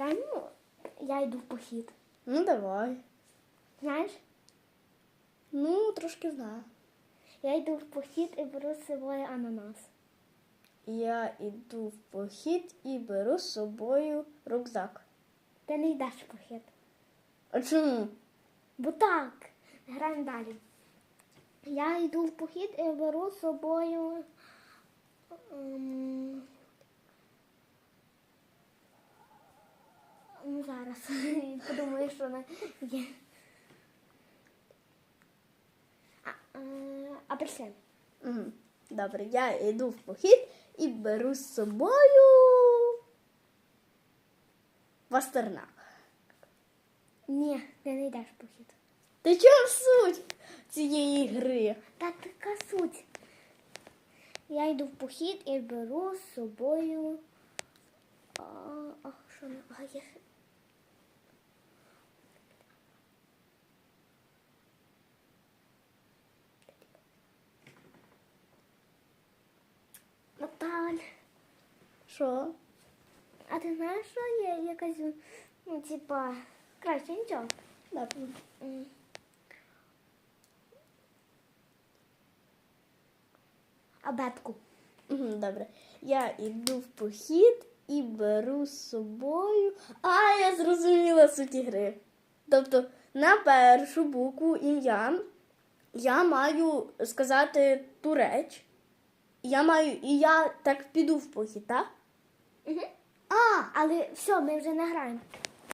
Граємо, я йду в похід. Ну давай. Знаєш? Ну, трошки знаю. Я йду в похід і беру з собою ананас. Я йду в похід і беру з собою рюкзак. Ти не йдеш в похід. А чому? Бо так, граємо далі. Я йду в похід і беру з собою. ем, Зараз подумаю, що вона є. А, е, апельсин. Угу. Добре, я йду в похід і беру з собою пастернак. Ні, ти не йдеш в похід. Ти чого суть цієї гри? Та така суть. Я йду в похід і беру з собою. А, а що не? А, я... Що? а ти знаєш, що є якась, ну, типа, краще нічого. Добре. Абетку. Добре. Я йду в похід і беру з собою. А, я зрозуміла суть гри. Тобто на першу букву ім'я я маю сказати ту реч. Я маю, і я так піду в похід, так? Угу. А, але все, ми вже не граємо.